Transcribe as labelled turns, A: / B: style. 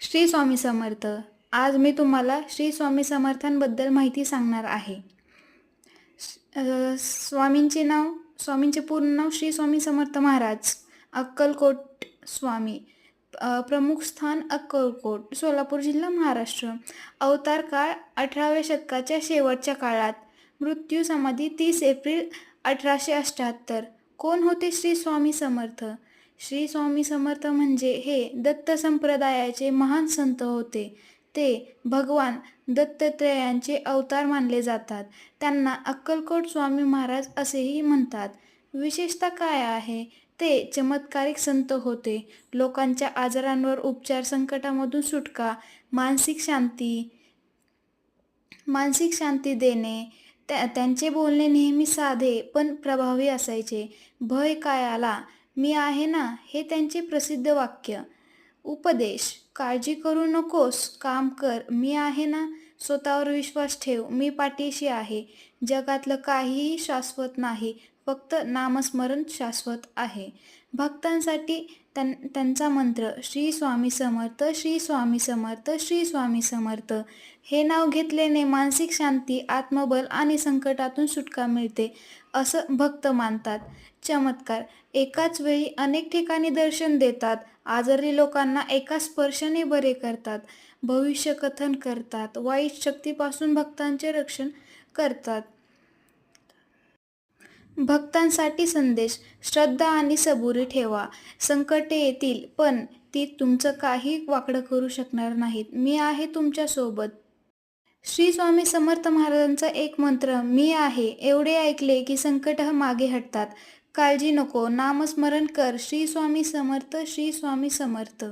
A: श्री स्वामी समर्थ आज मी तुम्हाला श्री स्वामी समर्थांबद्दल माहिती सांगणार आहे. स्वामींचे नाव स्वामींचे पूर्ण नाव श्री स्वामी समर्थ महाराज अक्कलकोट स्वामी. प्रमुख स्थान अक्कलकोट सोलापूर जिल्हा महाराष्ट्र. अवतार काळ अठराव्या शतकाच्या शेवटच्या काळात. मृत्यू समाधी तीस एप्रिल अठराशे अठ्ठ्याहत्तर. कोण होते श्री स्वामी समर्थ? श्री स्वामी समर्थ म्हणजे हे दत्त संप्रदायाचे महान संत होते. ते भगवान दत्तत्रयांचे अवतार मानले जातात. त्यांना अक्कलकोट स्वामी महाराज असेही म्हणतात. विशेषता काय आहे? ते चमत्कारिक संत होते. लोकांच्या आजारांवर उपचार संकटामधून सुटका मानसिक शांती मानसिक शांती देणे त्या त्यांचे बोलणे नेहमी साधे पण प्रभावी असायचे. भय काय आला मी आहे ना हे त्यांचे प्रसिद्ध वाक्य. उपदेश काळजी करू नकोस काम कर. मी आहे ना स्वतःवर विश्वास ठेव. मी पाठीशी आहे. जगातलं काहीही शाश्वत नाही. फक्त नामस्मरण शाश्वत आहे. भक्तांसाठी त्यां त्यांचा मंत्र श्री स्वामी समर्थ श्री स्वामी समर्थ श्री स्वामी समर्थ. हे नाव घेतल्याने मानसिक शांती आत्मबल आणि संकटातून सुटका मिळते. असं भक्त मानतात. चमत्कार. एकाच वेळी अनेक ठिकाणी दर्शन देतात. आजारी लोकांना एका स्पर्शाने बरे करतात. भविष्य कथन करतात. वाईट शक्तीपासून भक्तांचे रक्षण करतात. भक्तांसाठी संदेश. श्रद्धा आणि सबुरी ठेवा. संकटे येतील पण ती तुमचं काही वाकडं करू शकणार नाहीत. मी आहे तुमच्यासोबत. श्री स्वामी समर्थ महाराजांचा एक मंत्र मी आहे. एवढे ऐकले की संकट मागे हटतात. काळजी नको नामस्मरण कर. श्री स्वामी समर्थ श्री स्वामी समर्थ.